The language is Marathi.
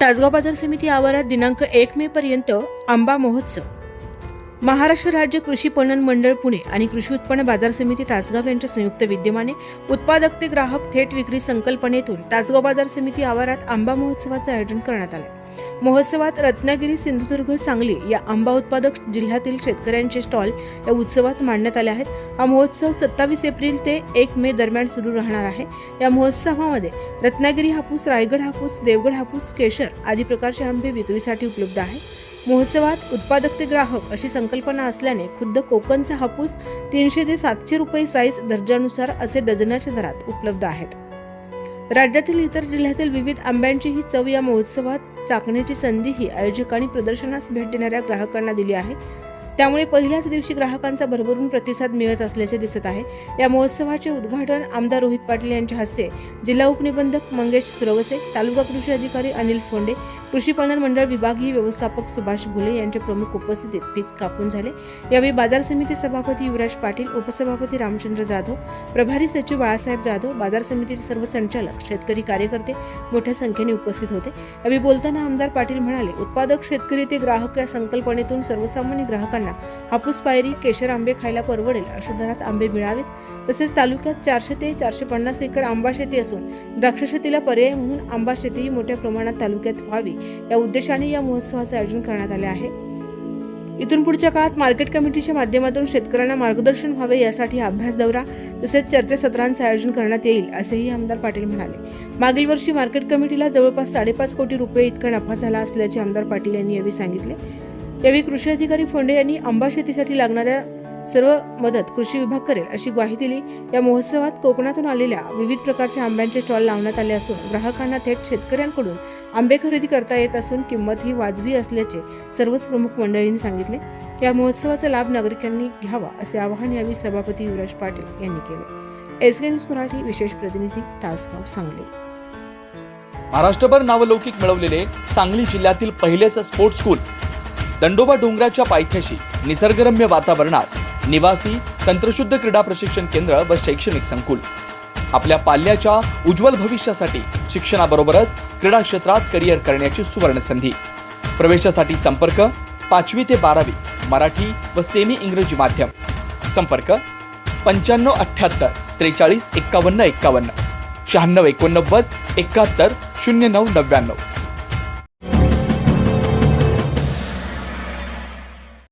तासगाव बाजार समिती आवारात दिनांक एक मे पर्यंत आंबा महोत्सव. महाराष्ट्र राज्य कृषी पणन मंडळ पुणे आणि कृषी उत्पन्न बाजार समिती तासगाव यांच्या संयुक्त विद्यमाने उत्पादक ते ग्राहक थेट विक्री संकल्पनेतून तासगाव बाजार समिती आवारात आंबा महोत्सवाचं आयोजन करण्यात आलं. महोत्सवात रत्नागिरी सिंधुदुर्ग सांगली या आंबा उत्पादक जिल्ह्यातील शेतकऱ्यांचे स्टॉल या उत्सवात मांडण्यात आले आहेत. हा महोत्सव सत्तावीस एप्रिल ते एक मे दरम्यान सुरू राहणार आहे. या महोत्सवामध्ये रत्नागिरी हापूस रायगड हापूस देवगड हापूस केशर आदी प्रकारचे आंबे विक्रीसाठी उपलब्ध आहे महोत्सवात उत्पादक ते ग्राहक अशी संकल्पना असल्याने खुद्द कोकणचा हापूस तीनशे ते सातशे रुपये साईज दर्जानुसार असे डझनाच्या दरात उपलब्ध आहेत. राज्यातील इतर जिल्ह्यातील विविध आंब्यांची ही चव या महोत्सवात चाकण्याची संधीही आयोजकांनी प्रदर्शनास भेट देणाऱ्या ग्राहकांना दिली आहे. त्यामुळे पहिल्याच दिवशी ग्राहकांचा भरभरून प्रतिसाद मिळत असल्याचे दिसत आहे. या महोत्सवाचे उद्घाटन आमदार रोहित पाटील यांच्या हस्ते जिल्हा उपनिबंधक मंगेश सुरवसे तालुका कृषी अधिकारी अनिल फोंडे कृषी पणन मंडळ विभागीय व्यवस्थापक सुभाष घुले यांच्या प्रमुख उपस्थितीत पीक कापून झाले. यावेळी बाजार समिती सभापती युवराज पाटील उपसभापती रामचंद्र जाधव प्रभारी सचिव बाळासाहेब जाधव बाजार समितीचे सर्व संचालक शेतकरी कार्यकर्ते मोठ्या संख्येने उपस्थित होते. यावेळी बोलताना आमदार पाटील म्हणाले उत्पादक शेतकरी ते ग्राहक या संकल्पनेतून सर्वसामान्य ग्राहकांना हापूस पायरी केशर आंबे खायला परवडेल अशा दरात आंबे मिळावेत. तसेच तालुक्यात चारशे ते चारशे पन्नास एकर आंबा शेती असून द्राक्ष शेतीला पर्याय म्हणून आंबा शेतीही मोठ्या प्रमाणात तालुक्यात व्हावी. या उद्देशाने या महोत्सवाचे आयोजन करण्यात आले आहे. इथून पुढच्या काळात मार्केट कमिटीच्या माध्यमातून शेतकऱ्यांना मार्गदर्शन व्हावे यासाठी अभ्यास दौरा तसेच चर्चासत्रांचे आयोजन करण्यात येईल असेही आमदार पाटील म्हणाले. मागील वर्षी मार्केट कमिटीला जवळपास साडेपाच कोटी रुपये इतका नफा झाला असल्याचे आमदार पाटील यांनी यावेळी सांगितले. यावेळी कृषी अधिकारी फोंडे यांनी आंबा शेतीसाठी लागणाऱ्या सर्व मदत कृषी विभाग करेल अशी ग्वाही दिली. या महोत्सवात कोकणातून आलेल्या विविध प्रकारच्या आंब्यांचे स्टॉल लावण्यात आले असून ग्राहकांना थेट शेतकऱ्यांकडून आंबे खरेदी करता येत असून किंमत ही वाजवी असल्याचे सर्वच प्रमुख मंडळींनी सांगितले. या महोत्सवाचा लाभ नागरिकांनी घ्यावा असे आवाहन यावेळी सभापती युवराज पाटील यांनी केले. एस न्यूज मराठी विशेष प्रतिनिधी तासगाव सांगली. महाराष्ट्रभर नावलौकिक मिळवलेले सांगली जिल्ह्यातील पहिलेच स्पोर्ट्स स्कूल दंडोबा डोंगराच्या पायथ्याशी निसर्गरम्य वातावरणात निवासी तंत्रशुद्ध क्रीडा प्रशिक्षण केंद्र व शैक्षणिक संकुल. आपल्या पाल्याच्या उज्ज्वल भविष्यासाठी शिक्षणाबरोबरच क्रीडा क्षेत्रात करिअर करण्याची सुवर्ण संधी प्रवेशासाठी संपर्क पाचवी ते बारावी मराठी व सेमी इंग्रजी माध्यम. संपर्क पंच्याण्णव अठ्ठ्याहत्तर त्रेचाळीस एक्कावन्न एक्कावन्न शहाण्णव एकोणनव्वद एकाहत्तर शून्य नऊ नव्याण्णव.